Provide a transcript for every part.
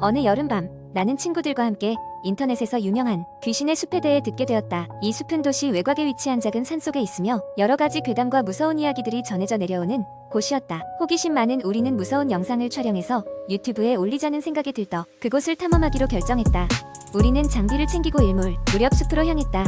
어느 여름밤 나는 친구들과 함께 인터넷에서 유명한 귀신의 숲에 대해 듣게 되었다. 이 숲은 도시 외곽에 위치한 작은 산속에 있으며 여러 가지 괴담과 무서운 이야기들이 전해져 내려오는 곳이었다. 호기심 많은 우리는 무서운 영상을 촬영해서 유튜브에 올리자는 생각에 들떠 그곳을 탐험하기로 결정했다. 우리는 장비를 챙기고 일몰 무렵 숲으로 향했다.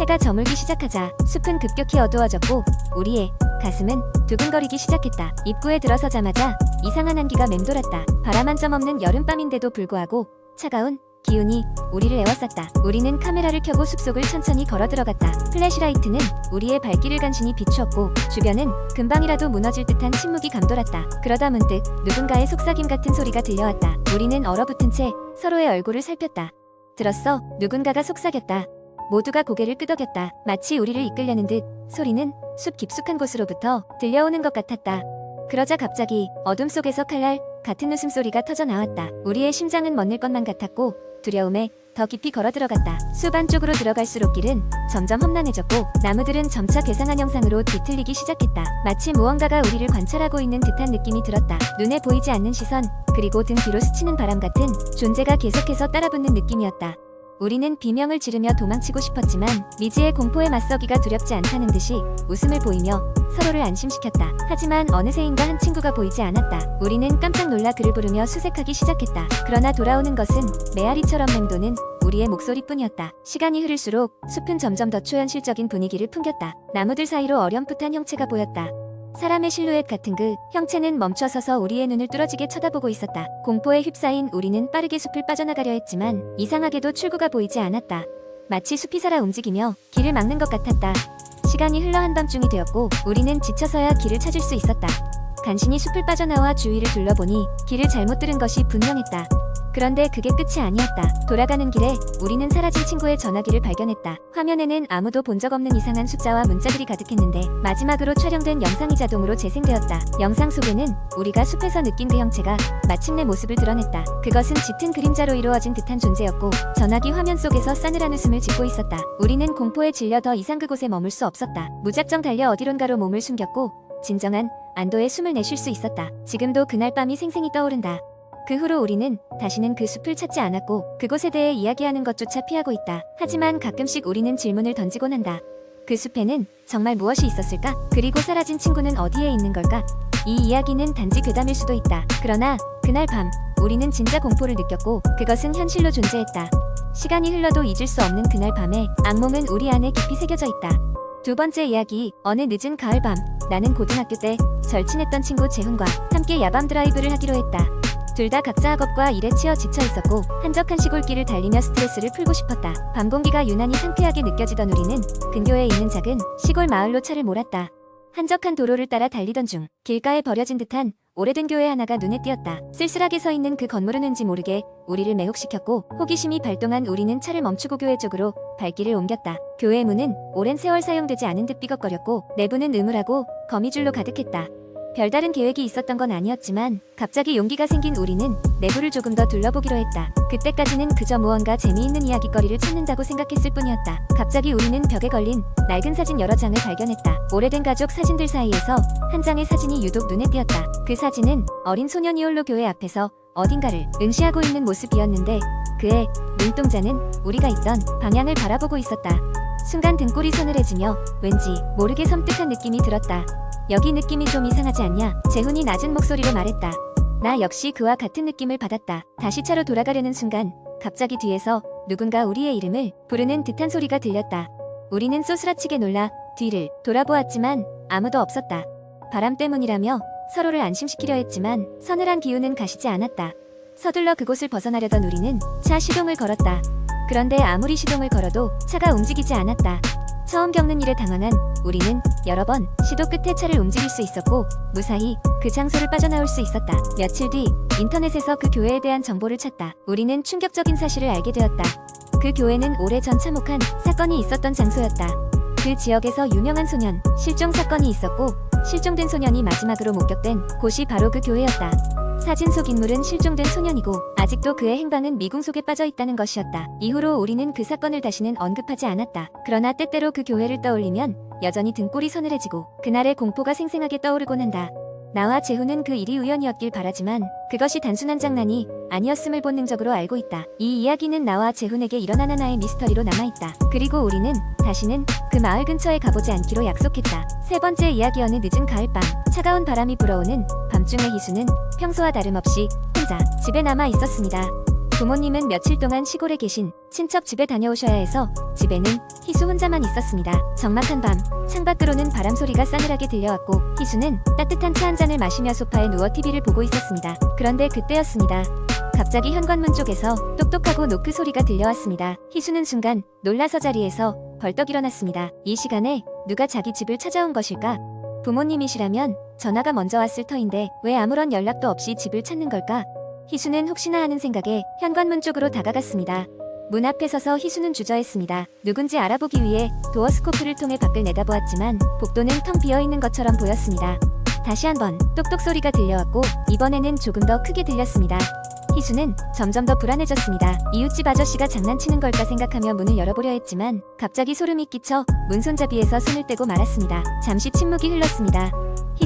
해가 저물기 시작하자 숲은 급격히 어두워졌고 우리의 가슴은 두근거리기 시작했다. 입구에 들어서자마자 이상한 한기가 맴돌았다. 바람 한 점 없는 여름밤인데도 불구하고 차가운 기운이 우리를 에워쌌다. 우리는 카메라를 켜고 숲속을 천천히 걸어 들어갔다. 플래시라이트는 우리의 발길을 간신히 비추었고 주변은 금방이라도 무너질 듯한 침묵이 감돌았다. 그러다 문득 누군가의 속삭임 같은 소리가 들려왔다. 우리는 얼어붙은 채 서로의 얼굴을 살폈다. 들었어? 누군가가 속삭였다. 모두가 고개를 끄덕였다. 마치 우리를 이끌려는 듯 소리는 숲 깊숙한 곳으로부터 들려오는 것 같았다. 그러자 갑자기 어둠 속에서 칼날 같은 웃음소리가 터져 나왔다. 우리의 심장은 멎는 것만 같았고 두려움에 더 깊이 걸어 들어갔다. 숲 안쪽으로 들어갈수록 길은 점점 험난해졌고 나무들은 점차 괴상한 형상으로 뒤틀리기 시작했다. 마치 무언가가 우리를 관찰하고 있는 듯한 느낌이 들었다. 눈에 보이지 않는 시선 그리고 등 뒤로 스치는 바람 같은 존재가 계속해서 따라붙는 느낌이었다. 우리는 비명을 지르며 도망치고 싶었지만 미지의 공포에 맞서기가 두렵지 않다는 듯이 웃음을 보이며 서로를 안심시켰다. 하지만 어느새인가 한 친구가 보이지 않았다. 우리는 깜짝 놀라 그를 부르며 수색하기 시작했다. 그러나 돌아오는 것은 메아리처럼 맴도는 우리의 목소리뿐이었다. 시간이 흐를수록 숲은 점점 더 초현실적인 분위기를 풍겼다. 나무들 사이로 어렴풋한 형체가 보였다. 사람의 실루엣 같은 그 형체는 멈춰서서 우리의 눈을 뚫어지게 쳐다보고 있었다. 공포에 휩싸인 우리는 빠르게 숲을 빠져나가려 했지만 이상하게도 출구가 보이지 않았다. 마치 숲이 살아 움직이며 길을 막는 것 같았다. 시간이 흘러 한밤중이 되었고 우리는 지쳐서야 길을 찾을 수 있었다. 간신히 숲을 빠져나와 주위를 둘러보니 길을 잘못 들은 것이 분명했다. 그런데 그게 끝이 아니었다. 돌아가는 길에 우리는 사라진 친구의 전화기를 발견했다. 화면에는 아무도 본 적 없는 이상한 숫자와 문자들이 가득했는데 마지막으로 촬영된 영상이 자동으로 재생되었다. 영상 속에는 우리가 숲에서 느낀 그 형체가 마침내 모습을 드러냈다. 그것은 짙은 그림자로 이루어진 듯한 존재였고 전화기 화면 속에서 싸늘한 웃음을 짓고 있었다. 우리는 공포에 질려 더 이상 그곳에 머물 수 없었다. 무작정 달려 어디론가로 몸을 숨겼고 진정한 안도의 숨을 내쉴 수 있었다. 지금도 그날 밤이 생생히 떠오른다. 그 후로 우리는 다시는 그 숲을 찾지 않았고 그곳에 대해 이야기하는 것조차 피하고 있다. 하지만 가끔씩 우리는 질문을 던지곤 한다. 그 숲에는 정말 무엇이 있었을까? 그리고 사라진 친구는 어디에 있는 걸까? 이 이야기는 단지 괴담일 수도 있다. 그러나 그날 밤 우리는 진짜 공포를 느꼈고 그것은 현실로 존재했다. 시간이 흘러도 잊을 수 없는 그날 밤에 악몽은 우리 안에 깊이 새겨져 있다. 두 번째 이야기 어느 늦은 가을 밤 나는 고등학교 때 절친했던 친구 재훈과 함께 야밤 드라이브를 하기로 했다. 둘 다 각자 학업과 일에 치여 지쳐 있었고 한적한 시골길을 달리며 스트레스를 풀고 싶었다. 밤 공기가 유난히 상쾌하게 느껴지던 우리는 근교에 있는 작은 시골 마을로 차를 몰았다. 한적한 도로를 따라 달리던 중 길가에 버려진 듯한 오래된 교회 하나가 눈에 띄었다. 쓸쓸하게 서 있는 그 건물은 왠지 모르게 우리를 매혹시켰고 호기심이 발동한 우리는 차를 멈추고 교회 쪽으로 발길을 옮겼다. 교회 문은 오랜 세월 사용되지 않은 듯 삐걱거렸고 내부는 음울하고 거미줄로 가득했다. 별다른 계획이 있었던 건 아니었지만 갑자기 용기가 생긴 우리는 내부를 조금 더 둘러보기로 했다. 그때까지는 그저 무언가 재미있는 이야기거리를 찾는다고 생각했을 뿐이었다. 갑자기 우리는 벽에 걸린 낡은 사진 여러 장을 발견했다. 오래된 가족 사진들 사이에서 한 장의 사진이 유독 눈에 띄었다. 그 사진은 어린 소년이 홀로 교회 앞에서 어딘가를 응시하고 있는 모습이었는데 그의 눈동자는 우리가 있던 방향을 바라보고 있었다. 순간 등골이 서늘해지며 왠지 모르게 섬뜩한 느낌이 들었다. 여기 느낌이 좀 이상하지 않냐? 재훈이 낮은 목소리로 말했다. 나 역시 그와 같은 느낌을 받았다. 다시 차로 돌아가려는 순간 갑자기 뒤에서 누군가 우리의 이름을 부르는 듯한 소리가 들렸다. 우리는 쏘스라치게 놀라 뒤를 돌아보았지만 아무도 없었다. 바람 때문이라며 서로를 안심시키려 했지만 서늘한 기운은 가시지 않았다. 서둘러 그곳을 벗어나려던 우리는 차 시동을 걸었다. 그런데 아무리 시동을 걸어도 차가 움직이지 않았다. 처음 겪는 일에 당황한 우리는 여러 번 시도 끝에 차를 움직일 수 있었고 무사히 그 장소를 빠져나올 수 있었다. 며칠 뒤 인터넷에서 그 교회에 대한 정보를 찾다. 우리는 충격적인 사실을 알게 되었다. 그 교회는 오래전 참혹한 사건이 있었던 장소였다. 그 지역에서 유명한 소년 실종 사건이 있었고 실종된 소년이 마지막으로 목격된 곳이 바로 그 교회였다. 사진 속 인물은 실종된 소년이고 아직도 그의 행방은 미궁 속에 빠져 있다는 것이었다. 이후로 우리는 그 사건을 다시는 언급하지 않았다. 그러나 때때로 그 교회를 떠올리면 여전히 등골이 서늘해지고 그날의 공포가 생생하게 떠오르곤 한다. 나와 재훈은 그 일이 우연이었길 바라지만 그것이 단순한 장난이 아니었음을 본능적으로 알고 있다. 이 이야기는 나와 재훈에게 일어난 하나의 미스터리로 남아있다. 그리고 우리는 다시는 그 마을 근처에 가보지 않기로 약속했다. 세 번째 이야기 어느 늦은 가을밤 차가운 바람이 불어오는 밤중에 희수는 평소와 다름없이 혼자 집에 남아 있었습니다. 부모님은 며칠 동안 시골에 계신 친척 집에 다녀오셔야 해서 집에는 희수 혼자만 있었습니다. 적막한 밤 창밖으로는 바람 소리가 싸늘하게 들려왔고 희수는 따뜻한 차 한 잔을 마시며 소파에 누워 TV를 보고 있었습니다. 그런데 그때였습니다. 갑자기 현관문 쪽에서 똑똑하고 노크 소리가 들려왔습니다. 희수는 순간 놀라서 자리에서 벌떡 일어났습니다. 이 시간에 누가 자기 집을 찾아온 것일까? 부모님이시라면 전화가 먼저 왔을 터인데 왜 아무런 연락도 없이 집을 찾는 걸까? 희수는 혹시나 하는 생각에 현관문 쪽으로 다가갔습니다. 문 앞에 서서 희수는 주저했습니다. 누군지 알아보기 위해 도어 스코프를 통해 밖을 내다보았지만 복도는 텅 비어 있는 것처럼 보였습니다. 다시 한번 똑똑 소리가 들려왔고 이번에는 조금 더 크게 들렸습니다. 희수는 점점 더 불안해졌습니다. 이웃집 아저씨가 장난치는 걸까 생각하며 문을 열어보려 했지만 갑자기 소름이 끼쳐 문 손잡이에서 손을 떼고 말았습니다. 잠시 침묵이 흘렀습니다.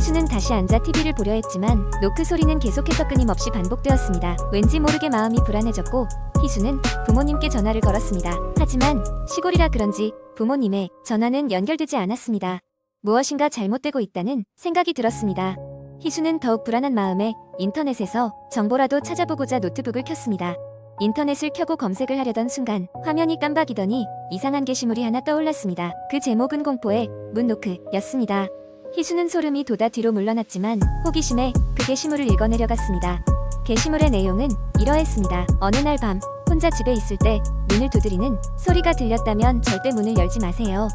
희수는 다시 앉아 TV를 보려 했지만 노크 소리는 계속해서 끊임없이 반복되었습니다. 왠지 모르게 마음이 불안해졌고 희수는 부모님께 전화를 걸었습니다. 하지만 시골이라 그런지 부모님의 전화는 연결되지 않았습니다. 무엇인가 잘못되고 있다는 생각이 들었습니다. 희수는 더욱 불안한 마음에 인터넷에서 정보라도 찾아보고자 노트북을 켰습니다. 인터넷을 켜고 검색을 하려던 순간 화면이 깜박이더니 이상한 게시물이 하나 떠올랐습니다. 그 제목은 공포의 문노크였습니다. 희수는 소름이 돋아 뒤로 물러났지만 호기심에 그 게시물을 읽어내려 갔습니다. 게시물의 내용은 이러했습니다. 어느 날 밤 혼자 집에 있을 때 문을 두드리는 소리가 들렸다면 절대 문을 열지 마세요.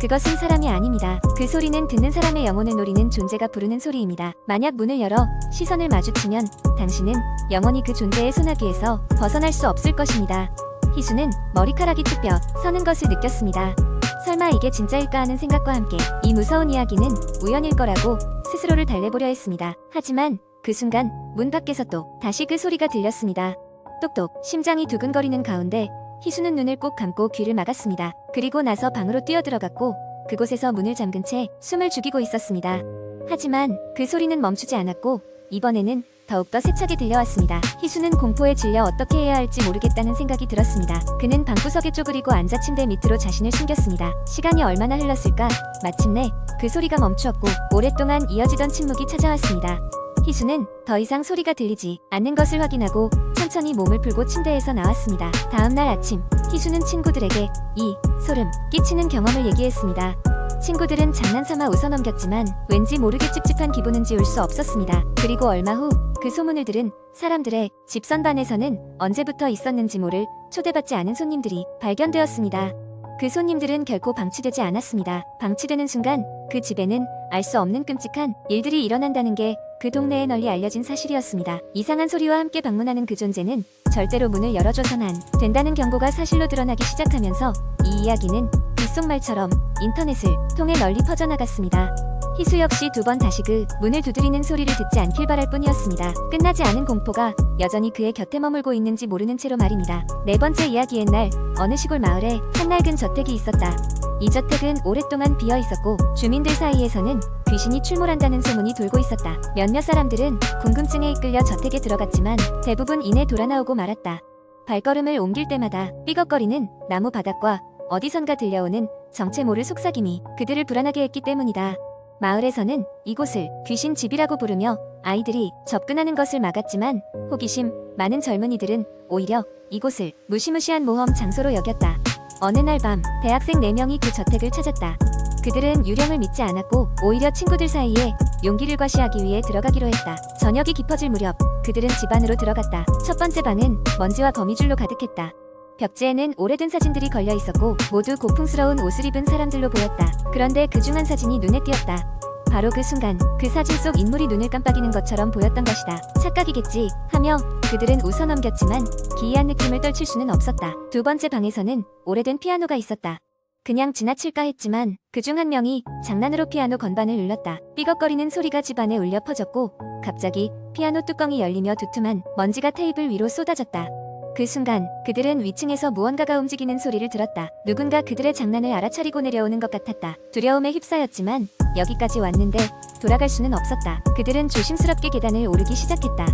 그것은 사람이 아닙니다. 그 소리는 듣는 사람의 영혼을 노리는 존재가 부르는 소리입니다. 만약 문을 열어 시선을 마주치면 당신은 영원히 그 존재의 소나기에서 벗어날 수 없을 것입니다. 희수는 머리카락이 쭈뼛 서는 것을 느꼈습니다. 설마 이게 진짜일까 하는 생각과 함께 이 무서운 이야기는 우연일 거라고 스스로를 달래보려 했습니다. 하지만 그 순간 문 밖에서 또 다시 그 소리가 들렸습니다. 똑똑 심장이 두근거리는 가운데 희수는 눈을 꼭 감고 귀를 막았습니다. 그리고 나서 방으로 뛰어들어갔고 그곳에서 문을 잠근 채 숨을 죽이고 있었습니다. 하지만 그 소리는 멈추지 않았고 이번에는 더욱더 세차게 들려왔습니다. 희수는 공포에 질려 어떻게 해야 할지 모르겠다는 생각이 들었습니다. 그는 방구석에 쪼그리고 앉아 침대 밑으로 자신을 숨겼습니다. 시간이 얼마나 흘렀을까? 마침내 그 소리가 멈추었고 오랫동안 이어지던 침묵이 찾아왔습니다. 희수는 더 이상 소리가 들리지 않는 것을 확인하고 천천히 몸을 풀고 침대에서 나왔습니다. 다음 날 아침, 희수는 친구들에게 이 소름 끼치는 경험을 얘기했습니다. 친구들은 장난삼아 웃어 넘겼지만 왠지 모르게 찝찝한 기분은 지울 수 없었습니다. 그리고 얼마 후 그 소문을 들은 사람들의 집선반에서는 언제부터 있었는지 모를 초대받지 않은 손님들이 발견되었습니다. 그 손님들은 결코 방치되지 않았습니다. 방치되는 순간 그 집에는 알 수 없는 끔찍한 일들이 일어난다는 게 그 동네에 널리 알려진 사실이었습니다. 이상한 소리와 함께 방문하는 그 존재는 절대로 문을 열어줘선 안 된다는 경고가 사실로 드러나기 시작하면서 이 이야기는 빗속말처럼 인터넷을 통해 널리 퍼져나갔습니다. 희수 역시 두 번 다시 그 문을 두드리는 소리를 듣지 않길 바랄 뿐이었습니다. 끝나지 않은 공포가 여전히 그의 곁에 머물고 있는지 모르는 채로 말입니다. 네 번째 이야기 옛날 어느 시골 마을에 한 낡은 저택이 있었다. 이 저택은 오랫동안 비어 있었고 주민들 사이에서는 귀신이 출몰한다는 소문이 돌고 있었다. 몇몇 사람들은 궁금증에 이끌려 저택에 들어갔지만 대부분 이내 돌아 나오고 말았다. 발걸음을 옮길 때마다 삐걱거리는 나무 바닥과 어디선가 들려오는 정체 모를 속삭임이 그들을 불안하게 했기 때문이다. 마을에서는 이곳을 귀신 집이라고 부르며 아이들이 접근하는 것을 막았지만 호기심 많은 젊은이들은 오히려 이곳을 무시무시한 모험 장소로 여겼다. 어느 날 밤 대학생 4명이 그 저택을 찾았다. 그들은 유령을 믿지 않았고 오히려 친구들 사이에 용기를 과시하기 위해 들어가기로 했다. 저녁이 깊어질 무렵 그들은 집 안으로 들어갔다. 첫 번째 방은 먼지와 거미줄로 가득했다. 벽지에는 오래된 사진들이 걸려 있었고 모두 고풍스러운 옷을 입은 사람들로 보였다. 그런데 그중 한 사진이 눈에 띄었다. 바로 그 순간 그 사진 속 인물이 눈을 깜빡이는 것처럼 보였던 것이다. 착각이겠지 하며 그들은 웃어 넘겼지만 기이한 느낌을 떨칠 수는 없었다. 두 번째 방에서는 오래된 피아노가 있었다. 그냥 지나칠까 했지만 그 중 한 명이 장난으로 피아노 건반을 눌렀다. 삐걱거리는 소리가 집안에 울려 퍼졌고 갑자기 피아노 뚜껑이 열리며 두툼한 먼지가 테이블 위로 쏟아졌다. 그 순간 그들은 위층에서 무언가가 움직이는 소리를 들었다. 누군가 그들의 장난을 알아차리고 내려오는 것 같았다. 두려움에 휩싸였지만 여기까지 왔는데 돌아갈 수는 없었다. 그들은 조심스럽게 계단을 오르기 시작했다.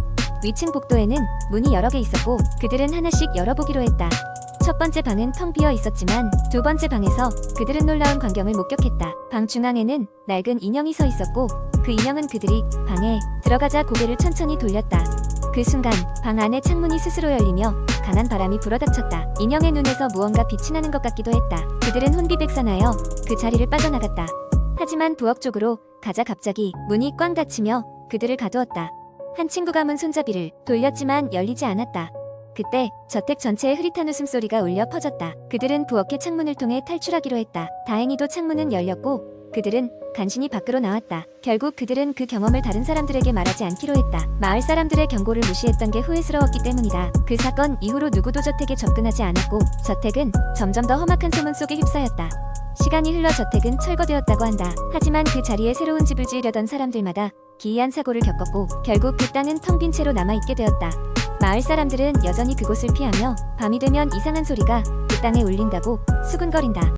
위층 복도에는 문이 여러 개 있었고 그들은 하나씩 열어보기로 했다. 첫 번째 방은 텅 비어 있었지만 두 번째 방에서 그들은 놀라운 광경을 목격했다. 방 중앙에는 낡은 인형이 서 있었고 그 인형은 그들이 방에 들어가자 고개를 천천히 돌렸다. 그 순간 방 안의 창문이 스스로 열리며 강한 바람이 불어닥쳤다. 인형의 눈에서 무언가 빛이 나는 것 같기도 했다. 그들은 혼비백산하여 그 자리를 빠져나갔다. 하지만 부엌 쪽으로 가자 갑자기 문이 꽝 닫히며 그들을 가두었다. 한 친구가 문 손잡이를 돌렸지만 열리지 않았다. 그때 저택 전체에 흐릿한 웃음소리가 울려 퍼졌다. 그들은 부엌의 창문을 통해 탈출하기로 했다. 다행히도 창문은 열렸고 그들은 간신히 밖으로 나왔다. 결국 그들은 그 경험을 다른 사람들에게 말하지 않기로 했다. 마을 사람들의 경고를 무시했던 게 후회스러웠기 때문이다. 그 사건 이후로 누구도 저택에 접근하지 않았고 저택은 점점 더 험악한 소문 속에 휩싸였다. 시간이 흘러 저택은 철거되었다고 한다. 하지만 그 자리에 새로운 집을 지으려던 사람들마다 기이한 사고를 겪었고 결국 그 땅은 텅 빈 채로 남아있게 되었다. 마을 사람들은 여전히 그곳을 피하며 밤이 되면 이상한 소리가 그 땅에 울린다고 수군거린다.